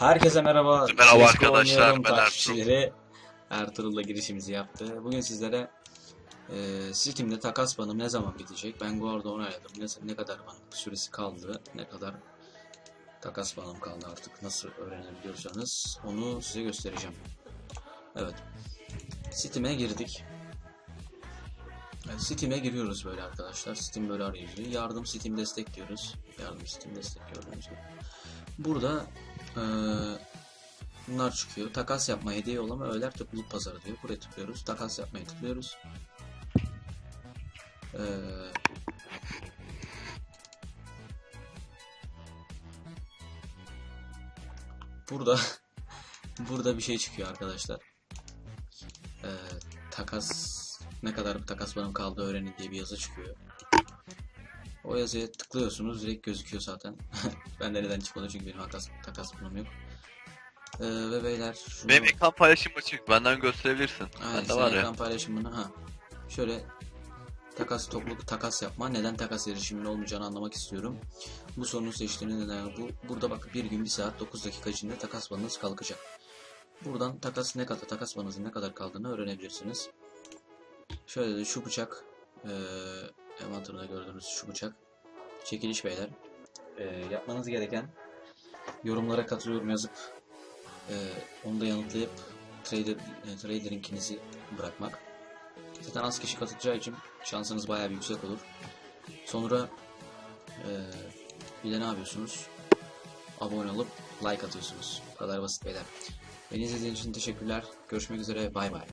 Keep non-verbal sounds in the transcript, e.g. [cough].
Herkese merhaba. Merhaba CS:GO arkadaşlar, ben Ertuğrul. Ertuğrul'la girişimizi yaptı. Bugün sizlere e, Steam'de takas banım ne zaman bitecek? Ben onu ayarladım. Ne, ne kadar banım süresi kaldı, ne kadar takas banım kaldı artık. Nasıl öğrenebiliyorsanız onu size göstereceğim. Evet. Steam'e girdik. Evet, Steam'e giriyoruz böyle arkadaşlar. Steam böyle arayüzü. Yardım Steam destek diyoruz. Yardım Steam destek gördüğünüz gibi. Burada eee, bunlar çıkıyor. Takas yapma, hediye yollama, öğeler topluluk pazarı diyor. Buraya tıklıyoruz. Takas yapmaya tıklıyoruz. Eee, burada [laughs] burada bir şey çıkıyor arkadaşlar. Eee, takas ne kadar bir takas banım kaldı öğrenin diye bir yazı çıkıyor. O yazıya tıklıyorsunuz direkt gözüküyor zaten. [laughs] ben de neden çıkmadı çünkü benim takas, takas banım yok. Ee, ve beyler şunu... Benim ekran paylaşım açık. Benden gösterebilirsin. Aynen, Bende var ekran paylaşımını ha. Şöyle takas topluluk takas yapma. Neden takas erişimin olmayacağını anlamak istiyorum. Bu sorunu seçtiğiniz neden bu burada bak bir gün bir saat 9 dakika içinde takas banınız kalkacak. Buradan takas ne kadar takas banınızın ne kadar kaldığını öğrenebilirsiniz. Şöyle de şu bıçak eee envanterinde gördüğünüz şu bıçak çekiliş beyler. Eee, yapmanız gereken yorumlara katılıyorum yazıp eee, onu da yanıtlayıp trader, e, trader linkinizi bırakmak. Zaten az kişi katılacağı için şansınız bayağı bir yüksek olur. Sonra e, bir de ne yapıyorsunuz? Abone olup like atıyorsunuz. Bu kadar basit beyler. Beni izlediğiniz için teşekkürler. Görüşmek üzere. Bay bay.